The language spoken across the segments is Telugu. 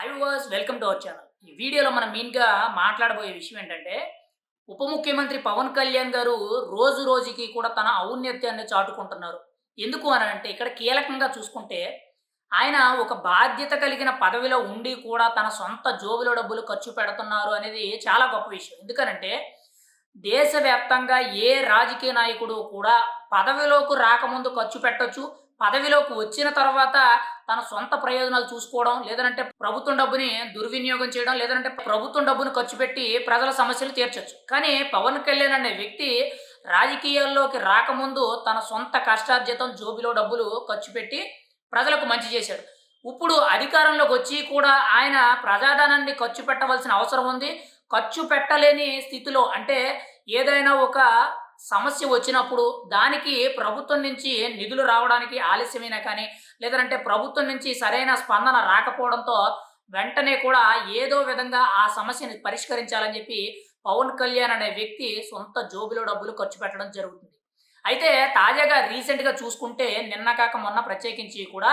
Hi was welcome to our channel ఈ వీడియోలో మనం మెయిన్గా మాట్లాడబోయే విషయం ఏంటంటే ఉప ముఖ్యమంత్రి పవన్ కళ్యాణ్ గారు రోజు రోజుకి కూడా తన ఔన్నత్యాన్ని చాటుకుంటున్నారు. ఎందుకు అని అంటే ఇక్కడ కీలకంగా చూసుకుంటే ఆయన ఒక బాధ్యత కలిగిన పదవిలో ఉండి కూడా తన సొంత జోబులో డబ్బులు ఖర్చు పెడుతున్నారు అనేది చాలా గొప్ప విషయం. ఎందుకనంటే దేశవ్యాప్తంగా ఏ రాజకీయ నాయకుడు కూడా పదవిలోకి రాకముందు ఖర్చు పెట్టొచ్చు పదవిలోకి వచ్చిన తర్వాత తన సొంత ప్రయోజనాలు చూసుకోవడం లేదంటే ప్రభుత్వం డబ్బుని దుర్వినియోగం చేయడం లేదంటే ప్రభుత్వం డబ్బును ఖర్చు పెట్టి ప్రజల సమస్యలు తీర్చొచ్చు. కానీ పవన్ కళ్యాణ్ అనే వ్యక్తి రాజకీయాల్లోకి రాకముందు తన సొంత కష్టార్జితం జోబిలో డబ్బులు ఖర్చు పెట్టి ప్రజలకు మంచి చేశాడు. ఇప్పుడు అధికారంలోకి వచ్చి కూడా ఆయన ప్రజాధనాన్ని ఖర్చు పెట్టవలసిన అవసరం ఉంది. ఖర్చు పెట్టలేని స్థితిలో అంటే ఏదైనా ఒక సమస్య వచ్చినప్పుడు దానికి ప్రభుత్వం నుంచి నిధులు రావడానికి ఆలస్యమైనా కానీ లేదంటే ప్రభుత్వం నుంచి సరైన స్పందన రాకపోవడంతో వెంటనే కూడా ఏదో విధంగా ఆ సమస్యని పరిష్కరించాలని చెప్పి పవన్ కళ్యాణ్ అనే వ్యక్తి సొంత జోబులో డబ్బులు ఖర్చు పెట్టడం జరుగుతుంది. అయితే తాజాగా రీసెంట్గా చూసుకుంటే నిన్న కాక మొన్న ప్రత్యేకించి కూడా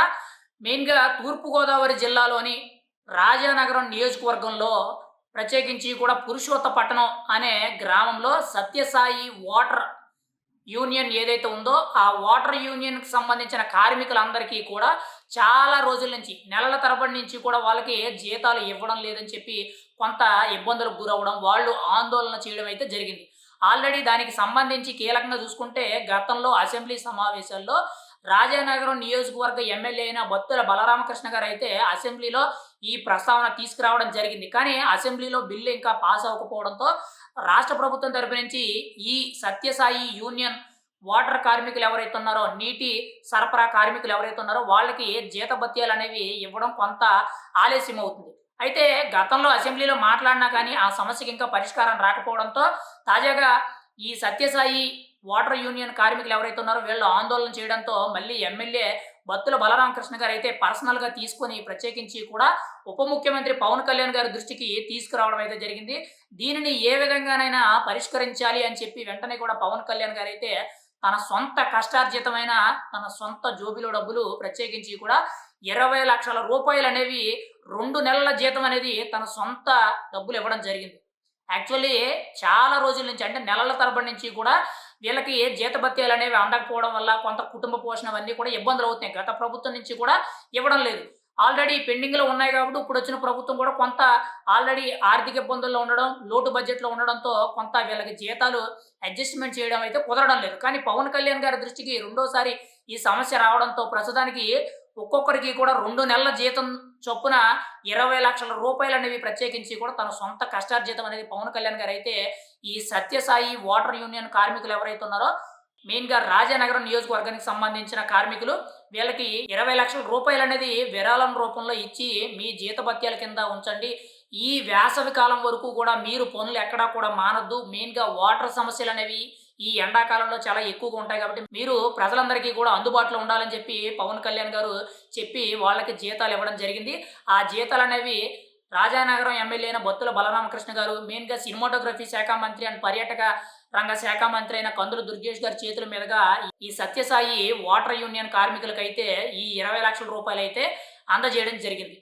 మెయిన్గా తూర్పుగోదావరి జిల్లాలోని రాజానగరం నియోజకవర్గంలో ప్రత్యేకించి కూడా పురుషోత్తపట్టణం అనే గ్రామంలో సత్యసాయి వాటర్ యూనియన్ ఏదైతే ఉందో ఆ వాటర్ యూనియన్కి సంబంధించిన కార్మికులందరికీ కూడా చాలా రోజుల నుంచి నెలల తరబడి నుంచి కూడా వాళ్ళకి జీతాలు ఇవ్వడం లేదని చెప్పి కొంత ఇబ్బందులకు గురవడం వాళ్ళు ఆందోళన చేయడం అయితే జరిగింది. ఆల్రెడీ దానికి సంబంధించి కీలకంగా చూసుకుంటే గతంలో అసెంబ్లీ సమావేశాల్లో రాజానగరం నియోజకవర్గ ఎమ్మెల్యే అయిన బత్తుల బలరామకృష్ణ గారు అయితే అసెంబ్లీలో ఈ ప్రస్తావన తీసుకురావడం జరిగింది. కానీ అసెంబ్లీలో బిల్లు ఇంకా పాస్ అవ్వకపోవడంతో రాష్ట్ర ప్రభుత్వం తరపు నుంచి ఈ సత్యసాయి యూనియన్ వాటర్ కార్మికులు ఎవరైతే ఉన్నారో నీటి సరఫరా కార్మికులు ఎవరైతే ఉన్నారో వాళ్ళకి జీతభత్యాలు అనేవి ఇవ్వడం కొంత ఆలస్యం అవుతుంది. అయితే గతంలో అసెంబ్లీలో మాట్లాడినా కానీ ఆ సమస్యకి ఇంకా పరిష్కారం రాకపోవడంతో తాజాగా ఈ సత్యసాయి వాటర్ యూనియన్ కార్మికులు ఎవరైతే ఉన్నారో వీళ్ళు ఆందోళన చేయడంతో మళ్ళీ ఎమ్మెల్యే బత్తుల బలరామకృష్ణ గారు అయితే పర్సనల్గా తీసుకొని ప్రత్యేకించి కూడా ఉప ముఖ్యమంత్రి పవన్ కళ్యాణ్ గారి దృష్టికి తీసుకురావడం అయితే జరిగింది. దీనిని ఏ విధంగానైనా పరిష్కరించాలి అని చెప్పి వెంటనే కూడా పవన్ కళ్యాణ్ గారు అయితే తన సొంత కష్టార్జితమైన తన సొంత జోబిలో డబ్బులు ప్రత్యేకించి కూడా ఇరవై లక్షల రూపాయలు అనేవి రెండు నెలల జీతం అనేది తన సొంత డబ్బులు ఇవ్వడం జరిగింది. యాక్చువల్లీ చాలా రోజుల నుంచి అంటే నెలల తరబడి నుంచి కూడా వీళ్ళకి జీతభత్యాలు అనేవి అందకపోవడం వల్ల కొంత కుటుంబ పోషణ అవన్నీ కూడా ఇబ్బందులు అవుతున్నాయి. గత ప్రభుత్వం నుంచి కూడా ఇవ్వడం లేదు. ఆల్రెడీ పెండింగ్లో ఉన్నాయి కాబట్టి ఇప్పుడు వచ్చిన ప్రభుత్వం కూడా కొంత ఆల్రెడీ ఆర్థిక ఇబ్బందుల్లో ఉండడం లోటు బడ్జెట్లో ఉండడంతో కొంత వీళ్ళకి జీతాలు అడ్జస్ట్మెంట్ చేయడం అయితే కుదరడం లేదు. కానీ పవన్ కళ్యాణ్ గారి దృష్టికి రెండోసారి ఈ సమస్య రావడంతో ప్రస్తుతానికి ఒక్కొక్కరికి కూడా రెండు నెలల జీతం చొప్పున ఇరవై లక్షల రూపాయలు అనేవి ప్రత్యేకించి కూడా తన సొంత కష్టార్జితం అనేది పవన్ కళ్యాణ్ గారు అయితే ఈ సత్యసాయి వాటర్ యూనియన్ కార్మికులు ఎవరైతే ఉన్నారో మెయిన్గా రాజానగరం నియోజకవర్గానికి సంబంధించిన కార్మికులు వీళ్ళకి ఇరవై లక్షల రూపాయలు అనేది విరాళం రూపంలో ఇచ్చి మీ జీతభత్యాల కింద ఉంచండి. ఈ వేసవి కాలం వరకు కూడా మీరు పనులు ఎక్కడా కూడా మానద్దు. మెయిన్గా వాటర్ సమస్యలు అనేవి ఈ ఎండాకాలంలో చాలా ఎక్కువగా ఉంటాయి కాబట్టి మీరు ప్రజలందరికీ కూడా అందుబాటులో ఉండాలని చెప్పి పవన్ కళ్యాణ్ గారు చెప్పి వాళ్ళకి జీతాలు ఇవ్వడం జరిగింది. ఆ జీతాలు అనేవి రాజానగరం ఎమ్మెల్యే అయిన బొత్తుల బలరామకృష్ణ గారు మెయిన్గా సినిమాటోగ్రఫీ శాఖ మంత్రి అండ్ పర్యాటక రంగ శాఖ మంత్రి అయిన కందుల దుర్గేష్ గారి చేతుల మీదుగా ఈ సత్యసాయి వాటర్ యూనియన్ కార్మికులకైతే ఈ ఇరవై లక్షల రూపాయలు అయితే అందజేయడం జరిగింది.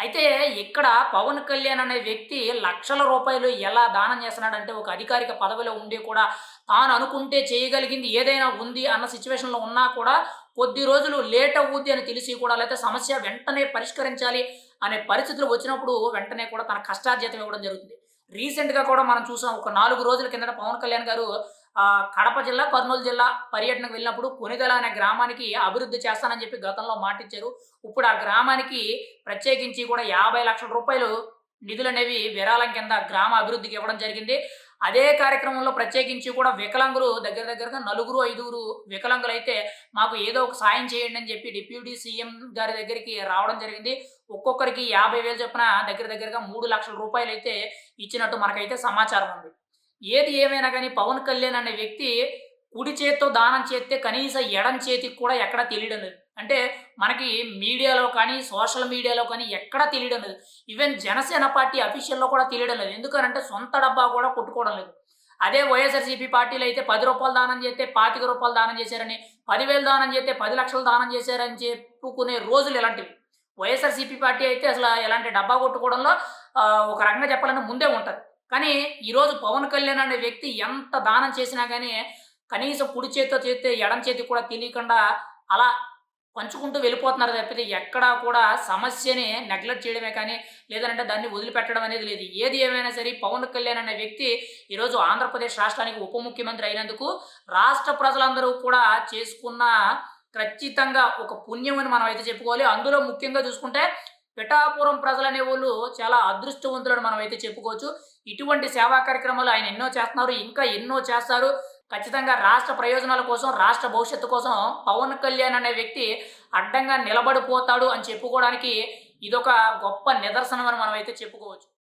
అయితే ఇక్కడ పవన్ కళ్యాణ్ అనే వ్యక్తి లక్షల రూపాయలు ఎలా దానం చేస్తున్నాడంటే ఒక అధికారిక పదవిలో ఉండి కూడా తాను అనుకుంటే చేయగలిగింది ఏదైనా ఉంది అన్న సిచ్యువేషన్లో ఉన్నా కూడా కొద్ది రోజులు లేట్ అవుద్ది అని తెలిసి కూడా లేకపోతే సమస్య వెంటనే పరిష్కరించాలి అనే పరిస్థితులు వచ్చినప్పుడు వెంటనే కూడా తన కష్టార్జితం ఇవ్వడం జరుగుతుంది. రీసెంట్గా కూడా మనం చూసాం ఒక నాలుగు రోజుల కిందట పవన్ కళ్యాణ్ గారు కడప జిల్లా కర్నూలు జిల్లా పర్యటనకు వెళ్ళినప్పుడు కొనిదల అనే గ్రామానికి అభివృద్ధి చేస్తానని చెప్పి గతంలో మాటిచ్చారు. ఇప్పుడు ఆ గ్రామానికి ప్రత్యేకించి కూడా యాభై లక్షల రూపాయలు నిధులు అనేవి విరాళం కింద గ్రామ అభివృద్ధికి ఇవ్వడం జరిగింది. అదే కార్యక్రమంలో ప్రత్యేకించి కూడా వికలాంగులు దగ్గర దగ్గరగా నలుగురు ఐదుగురు వికలాంగులు అయితే మాకు ఏదో ఒక సాయం చేయండి అని చెప్పి డిప్యూటీ సీఎం గారి దగ్గరికి రావడం జరిగింది. ఒక్కొక్కరికి యాభై వేలు చొప్పున దగ్గర దగ్గరగా మూడు లక్షల రూపాయలు అయితే ఇచ్చినట్టు మనకైతే సమాచారం ఉంది. ఏది ఏమైనా కానీ పవన్ కళ్యాణ్ అనే వ్యక్తి కుడి చేత్తో దానం చేస్తే కనీసం ఎడం చేతికి కూడా ఎక్కడా తెలియడం లేదు. అంటే మనకి మీడియాలో కానీ సోషల్ మీడియాలో కానీ ఎక్కడా తెలియడం లేదు. ఈవెన్ జనసేన పార్టీ అఫీషియల్లో కూడా తెలియడం లేదు. ఎందుకనంటే సొంత డబ్బా కూడా కొట్టుకోవడం లేదు. అదే వైఎస్ఆర్సీపీ పార్టీలు అయితే పది రూపాయలు దానం చేస్తే పాతిక రూపాయలు దానం చేశారని పదివేలు దానం చేస్తే పది లక్షలు దానం చేశారని చెప్పుకునే రోజులు ఇలాంటివి. వైఎస్ఆర్సీపీ పార్టీ అయితే అసలు ఎలాంటి డబ్బా కొట్టుకోవడంలో ఒక రకంగా చెప్పాలంటే ముందే ఉంటుంది. కానీ ఈరోజు పవన్ కళ్యాణ్ అనే వ్యక్తి ఎంత దానం చేసినా కానీ కనీసం కుడి చేతితో చేస్తే ఎడం చేతి కూడా తెలియకుండా అలా పంచుకుంటూ వెళ్ళిపోతున్నారు తప్పితే ఎక్కడా కూడా సమస్యని నెగ్లెక్ట్ చేయడమే కానీ లేదంటే దాన్ని వదిలిపెట్టడం అనేది లేదు. ఏది ఏమైనా సరే పవన్ కళ్యాణ్ అనే వ్యక్తి ఈరోజు ఆంధ్రప్రదేశ్ రాష్ట్రానికి ఉప ముఖ్యమంత్రి అయినందుకు రాష్ట్ర ప్రజలందరూ కూడా చేసుకున్న ఖచ్చితంగా ఒక పుణ్యం అని మనం అయితే చెప్పుకోవాలి. అందులో ముఖ్యంగా చూసుకుంటే పిఠాపురం ప్రజలు వాళ్ళు చాలా అదృష్టవంతులను మనం అయితే చెప్పుకోవచ్చు. ఇటువంటి సేవా కార్యక్రమాలు ఆయన ఎన్నో చేస్తున్నారు ఇంకా ఎన్నో చేస్తారు. ఖచ్చితంగా రాష్ట్ర ప్రయోజనాల కోసం రాష్ట్ర భవిష్యత్తు కోసం పవన్ కళ్యాణ్ అనే వ్యక్తి అడ్డంగా నిలబడిపోతాడు అని చెప్పుకోవడానికి ఇదొక గొప్ప నిదర్శనం అని మనం అయితే చెప్పుకోవచ్చు.